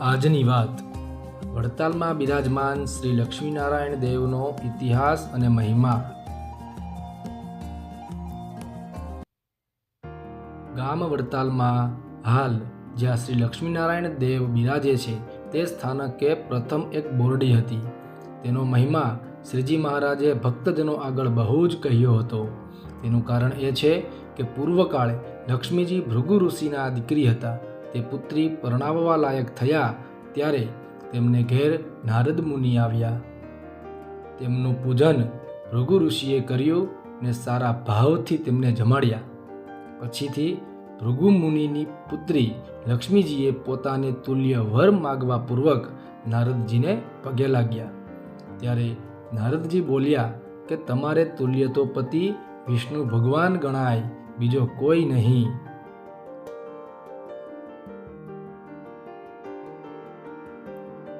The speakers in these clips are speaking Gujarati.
આજની વાત. વડતાલમાં બિરાજમાન શ્રી લક્ષ્મીનારાયણ દેવનો ઇતિહાસ અને મહિમા. ગામ વડતાલમાં હાલ જ્યાં શ્રી લક્ષ્મીનારાયણ દેવ બિરાજે છે, તે સ્થાનકે પ્રથમ એક બોરડી હતી. તેનો મહિમા શ્રીજી મહારાજે ભક્તજનો આગળ બહુ જ કહ્યો હતો. તેનું કારણ એ છે કે પૂર્વકાળે લક્ષ્મીજી ભૃગુ ઋષિના દીકરી હતા. તે પુત્રી પરણાવવા લાયક થયા ત્યારે તેમને ઘેર નારદ મુનિ આવ્યા. તેમનું પૂજન ભૃગુ ઋષિએ કર્યું ને સારા ભાવથી તેમને જમાડ્યા. પછીથી ભૃગુ મુનિની પુત્રી લક્ષ્મીજીએ પોતાને તુલ્ય વર માગવા પૂર્વક નારદજીને પગે લાગ્યા. ત્યારે નારદજી બોલ્યા કે તમારે તુલ્ય તો પતિ વિષ્ણુ ભગવાન ગણાય, બીજો કોઈ નહીં.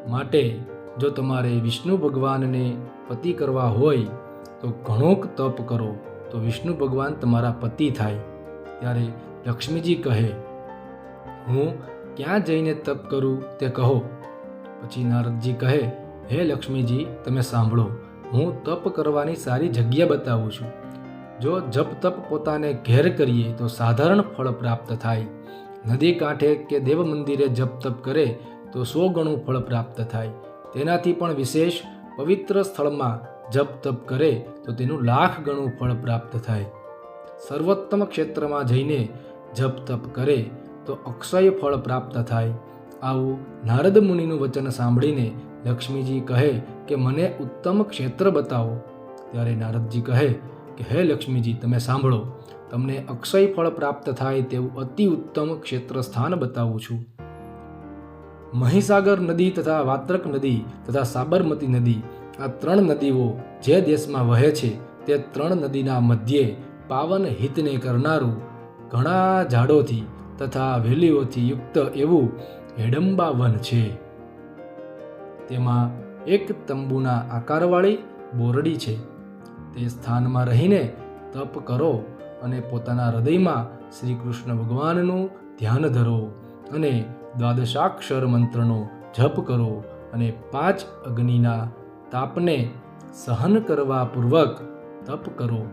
માટે જો તમારે વિષ્ણુ ભગવાનને પતિ કરવા હોય, તો ઘણોક તપ કરો, તો વિષ્ણુ ભગવાન તમારા પતિ થાય. ત્યારે લક્ષ્મીજી કહે, હું ક્યાં જઈને તપ કરું તે કહો. પછી નારદજી કહે, હે લક્ષ્મીજી, તમે સાંભળો, હું તપ કરવાની સારી જગ્યા બતાવું છું. જો જપ તપ પોતાને ઘેર કરીએ, તો સાધારણ ફળ પ્રાપ્ત થાય. નદી કાંઠે કે દેવ મંદિરે જપ તપ કરે તો સો ગણું ફળ પ્રાપ્ત થાય. તેનાથી પણ વિશેષ પવિત્ર સ્થળમાં જપ તપ કરે તો તેનું લાખ ગણું ફળ પ્રાપ્ત થાય. સર્વોત્તમ ક્ષેત્રમાં જઈને જપ તપ કરે તો અક્ષય ફળ પ્રાપ્ત થાય. આવું નારદ મુનિનું વચન સાંભળીને લક્ષ્મીજી કહે કે, મને ઉત્તમ ક્ષેત્ર બતાવો. ત્યારે નારદજી કહે કે, હે લક્ષ્મીજી, તમે સાંભળો. તમને અક્ષય ફળ પ્રાપ્ત થાય તેવું અતિ ઉત્તમ ક્ષેત્ર સ્થાન બતાવું છું. મહીસાગર નદી તથા વાત્રક નદી તથા સાબરમતી નદી આ ત્રણ નદીઓ જે દેશમાં વહે છે તે ત્રણ નદીના મધ્યે પાવન હિતને કરનારું ઘણા ઝાડોથી તથા વેલીઓથી યુક્ત એવું હેડંબા વન છે. તેમાં એક તંબુના આકારવાળી બોરડી છે. તે સ્થાનમાં રહીને તપ કરો અને પોતાના હૃદયમાં શ્રી કૃષ્ણ ભગવાનનું ધ્યાન ધરો અને દ્વાદશાક્ષર મંત્રનો જપ કરો અને પાંચ અગ્નિના તાપને સહન કરવા પૂર્વક તપ કરો.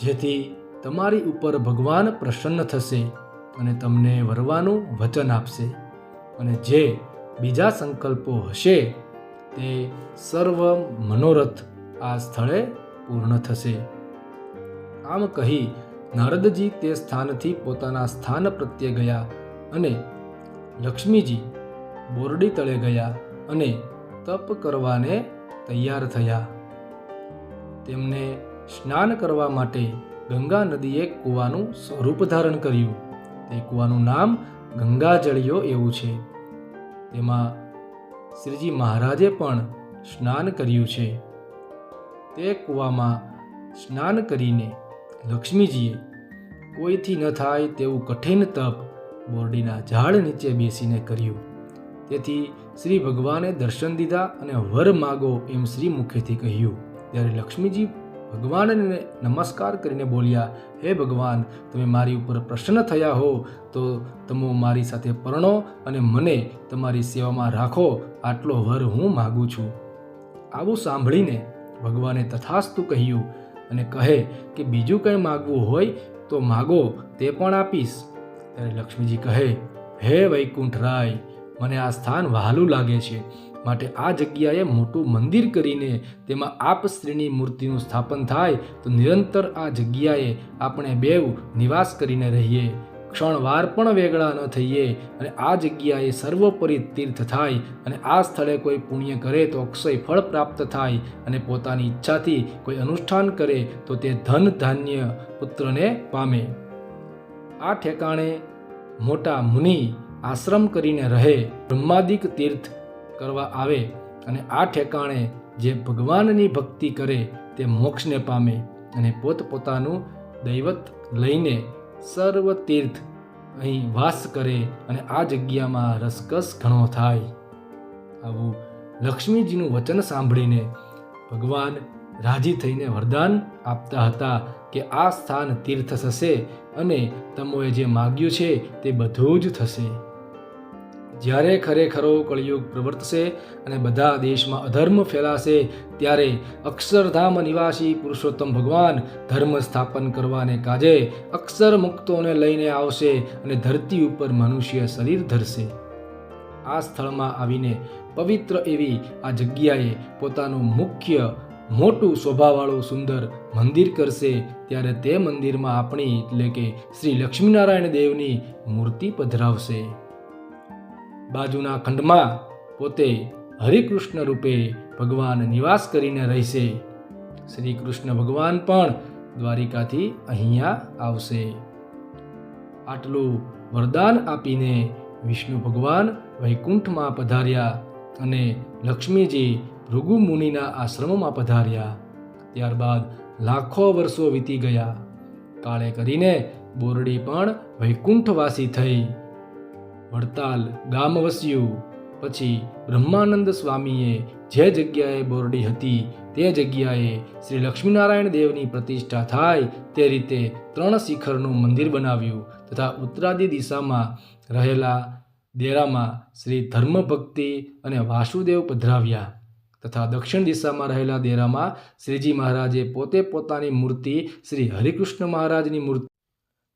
જેથી તમારી ઉપર ભગવાન પ્રસન્ન થશે અને તમને વરવાનું વચન આપશે. અને જે બીજા સંકલ્પો હશે, તે સર્વ મનોરથ આ સ્થળે પૂર્ણ થશે. આમ કહી નારદજી તે સ્થાનથી પોતાના સ્થાન પ્રત્યે ગયા અને લક્ષ્મીજી બોરડી તળે ગયા અને તપ કરવાને તૈયાર થયા. તેમને સ્નાન કરવા માટે ગંગા નદીએ કૂવાનું સ્વરૂપ ધારણ કર્યું. તે કૂવાનું નામ ગંગાજળિયો એવું છે. તેમાં શ્રીજી મહારાજે પણ સ્નાન કર્યું છે. તે કૂવામાં સ્નાન કરીને લક્ષ્મીજીએ કોઈથી ન થાય તેવું કઠિન તપ બોરડીના ઝાડ નીચે બેસીને કર્યું. તેથી શ્રી ભગવાને દર્શન દીધા અને વર માગો એમ શ્રી મુખેથી કહ્યું. ત્યારે લક્ષ્મીજી ભગવાનને નમસ્કાર કરીને બોલ્યા, હે ભગવાન, તમે મારી ઉપર પ્રસન્ન થયા હો, તો તમે મારી સાથે પરણો અને મને તમારી સેવામાં રાખો, આટલો વર હું માગું છું. આવું સાંભળીને ભગવાને તથાસ્તુ કહ્યું અને કહે કે, બીજું કંઈ માગવું હોય તો માગો, તે પણ આપીશ. ત્યારે લક્ષ્મીજી કહે, હે વૈકુંઠરાય મને આ સ્થાન વહાલું લાગે છે. માટે આ જગ્યાએ મોટું મંદિર કરીને તેમાં આપ શ્રીની મૂર્તિનું સ્થાપન થાય તો નિરંતર આ જગ્યાએ આપણે બેવ નિવાસ કરીને રહીએ. ક્ષણવાર પણ વેગળા ન થઈએ અને આ જગ્યાએ સર્વોપરી તીર્થ થાય અને આ સ્થળે કોઈ પુણ્ય કરે તો અક્ષય ફળ પ્રાપ્ત થાય અને પોતાની ઈચ્છાથી કોઈ અનુષ્ઠાન કરે તો તે ધન ધાન્ય પુત્રને પામે. આ ઠેકાણે મોટા મુનિ આશ્રમ કરીને રહે, બ્રહ્માદિક તીર્થ કરવા આવે અને આ ઠેકાણે જે ભગવાનની ભક્તિ કરે તે મોક્ષને પામે અને પોતપોતાનું દૈવત લઈને સર્વ તીર્થ અહીં વાસ કરે અને આ જગ્યામાં રસકસ ઘણો થાય. આવું લક્ષ્મીજીનું વચન સાંભળીને ભગવાન રાજી થઈને વરદાન આપતા હતા કે આ સ્થાન તીર્થ થશે અને તમોએ જે માગ્યું છે તે બધું જ થશે. જ્યારે ખરેખરો કળિયુગ પ્રવર્તશે અને બધા દેશમાં અધર્મ ફેલાશે, ત્યારે અક્ષરધામ નિવાસી પુરુષોત્તમ ભગવાન ધર્મ સ્થાપન કરવાને કાજે અક્ષર મુક્તોને લઈને આવશે અને ધરતી ઉપર મનુષ્ય શરીર ધરશે. આ સ્થળમાં આવીને પવિત્ર એવી આ જગ્યાએ પોતાનું મુખ્ય મોટું શોભાવાળું સુંદર મંદિર કરશે, ત્યારે તે મંદિરમાં આપણી, એટલે કે શ્રી લક્ષ્મીનારાયણ દેવની મૂર્તિ પધરાવશે. બાજુના ખંડમાં પોતે હરિકૃષ્ણ રૂપે ભગવાન નિવાસ કરીને રહેશે. શ્રી કૃષ્ણ ભગવાન પણ દ્વારિકાથી અહીંયા આવશે. આટલું વરદાન આપીને વિષ્ણુ ભગવાન વૈકુંઠમાં પધાર્યા અને લક્ષ્મીજી ભૃગુ મુનિના આશ્રમમાં પધાર્યા. ત્યારબાદ લાખો વર્ષો વીતી ગયા. કાળે કરીને બોરડી પણ વૈકુંઠવાસી થઈ. વડતાલ ગામ વસ્યું. પછી બ્રહ્માનંદ સ્વામીએ જે જગ્યાએ બોરડી હતી તે જગ્યાએ શ્રી લક્ષ્મીનારાયણ દેવની પ્રતિષ્ઠા થાય તે રીતે ત્રણ શિખરનું મંદિર બનાવ્યું તથા ઉત્તરાદી દિશામાં રહેલા દેરામાં શ્રી ધર્મભક્તિ અને વાસુદેવ પધરાવ્યા. તથા દક્ષિણ દિશામાં રહેલા દેરામાં શ્રીજી મહારાજે પોતે પોતાની મૂર્તિ શ્રી હરિકૃષ્ણ મહારાજની મૂર્તિ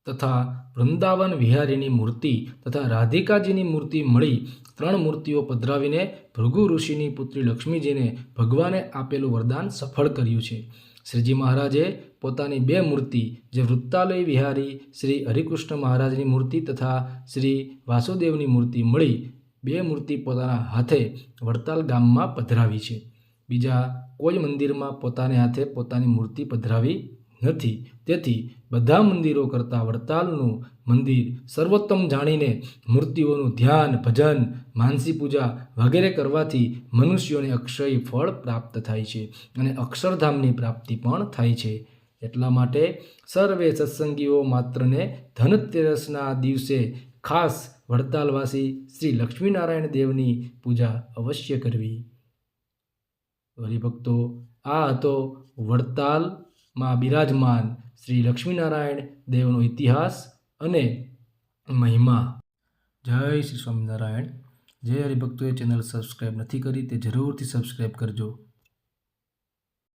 તથા વૃંદાવન વિહારીની મૂર્તિ તથા રાધિકાજીની મૂર્તિ મળી ત્રણ મૂર્તિઓ પધરાવીને ભૃગુ ઋષિની પુત્રી લક્ષ્મીજીને ભગવાને આપેલું વરદાન સફળ કર્યું છે. શ્રીજી મહારાજે પોતાની બે મૂર્તિ, જે વૃત્તાલય વિહારી શ્રી હરિકૃષ્ણ મહારાજની મૂર્તિ તથા શ્રી વાસુદેવની મૂર્તિ મળી બે મૂર્તિ પોતાના હાથે વડતાલ ગામમાં પધરાવી છે. બીજા કોઈ મંદિરમાં પોતાને હાથે પોતાની મૂર્તિ પધરાવી નથી. તેથી બધા મંદિરો કરતાં વડતાલનું મંદિર સર્વોત્તમ જાણીને મૂર્તિઓનું ધ્યાન, ભજન, માનસી પૂજા વગેરે કરવાથી મનુષ્યોને અક્ષય ફળ પ્રાપ્ત થાય છે અને અક્ષરધામની પ્રાપ્તિ પણ થાય છે. એટલા માટે સર્વે સત્સંગીઓ માત્રને ધનતેરસના દિવસે ખાસ વડતાલવાસી શ્રી લક્ષ્મીનારાયણ દેવની પૂજા અવશ્ય કરવી. હરિભક્તો, આ હતો વડતાલમાં બિરાજમાન શ્રી લક્ષ્મીનારાયણ દેવનો ઇતિહાસ અને મહિમા. જય શ્રી સ્વામિનારાયણ. જે હરિભક્તોએ ચેનલ સબસ્ક્રાઈબ નથી કરી તે જરૂરથી સબસ્ક્રાઈબ કરજો.